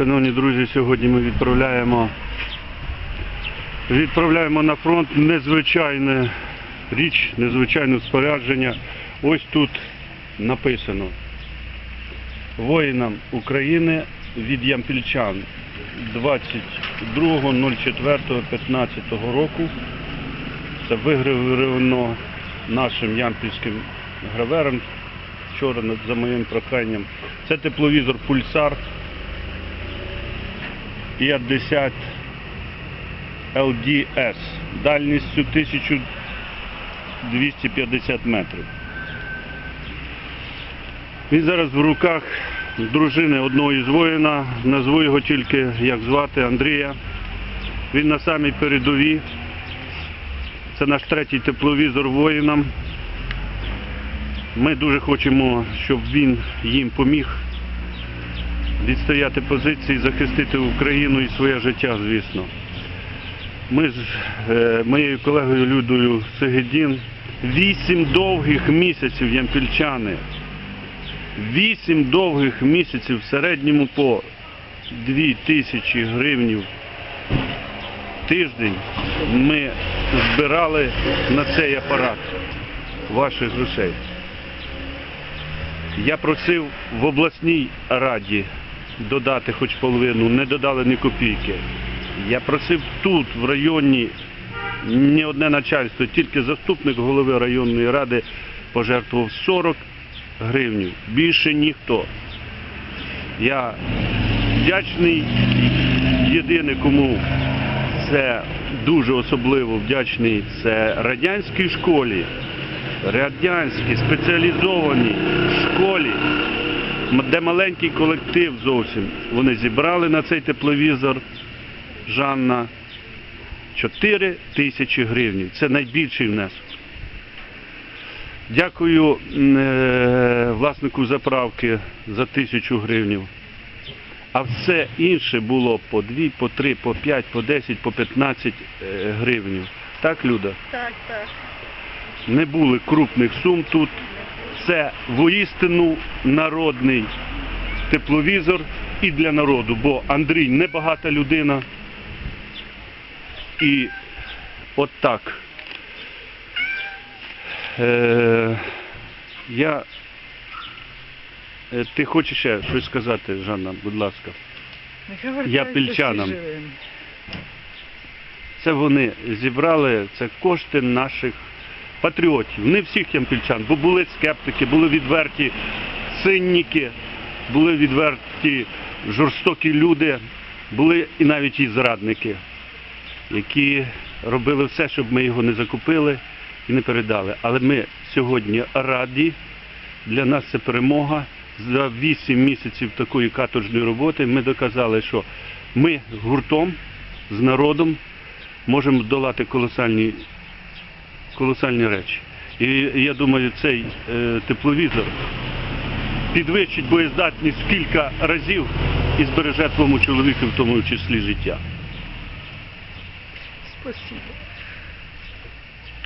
Шановні друзі, сьогодні ми відправляємо відправляємо на фронт незвичайне річ, незвичайне спорядження. Ось тут написано воїнам України від ямпільчан 22.04.15 року. Це вигравировано нашим ямпільським гравером вчора за моїм проханням. Це тепловізор Пульсар 50 LDS дальністю 1250 метрів. Він зараз в руках дружини одного із воїна, назву його тільки як звати Андрія. Він на самій передовій. Це наш третій тепловізор воїнам. Ми дуже хочемо, щоб він їм поміг відстояти позиції, захистити Україну і своє життя, звісно. Ми з е, моєю колегою Людою Сегедін вісім довгих місяців ямпільчани. Вісім довгих місяців в середньому по дві тисячі гривнів тиждень ми збирали на цей апарат ваших грошей. Я просив в обласній раді додати хоч половину, не додали ні копійки. Я просив тут, в районі, ні одне начальство, тільки заступник голови районної ради пожертвував 40 гривень. Більше ніхто. Я вдячний єдине, кому це дуже особливо вдячний, це радянській школі, радянській спеціалізованій школі, де маленький колектив зовсім. Вони зібрали на цей тепловізор Жанна 4 тисячі гривень. Це найбільший внесок. Дякую е, власнику заправки за тисячу гривень. А все інше було по 2, по 3, по 5, по 10, по 15 е, гривень. Так, Люда? Так, так. Не були крупних сум тут. Це воістину народний тепловізор і для народу, бо Андрій небагата людина. І от так. Е, я. е, Ти хочеш ще щось сказати, Жанна, будь ласка. Я пільчанам. Це вони зібрали, це кошти наших патріотів, не всіх ямпільчан, бо були скептики, були відверті синніки, були відверті жорстокі люди, були і навіть і зрадники, які робили все, щоб ми його не закупили і не передали. Але ми сьогодні раді, для нас це перемога. За 8 місяців такої каторжної роботи ми доказали, що ми гуртом з народом можемо долати колосальні, колосальні речі. І я думаю, цей е, тепловізор підвищить боєздатність кілька разів і збереже твому чоловіку в тому числі життя. Спасибо.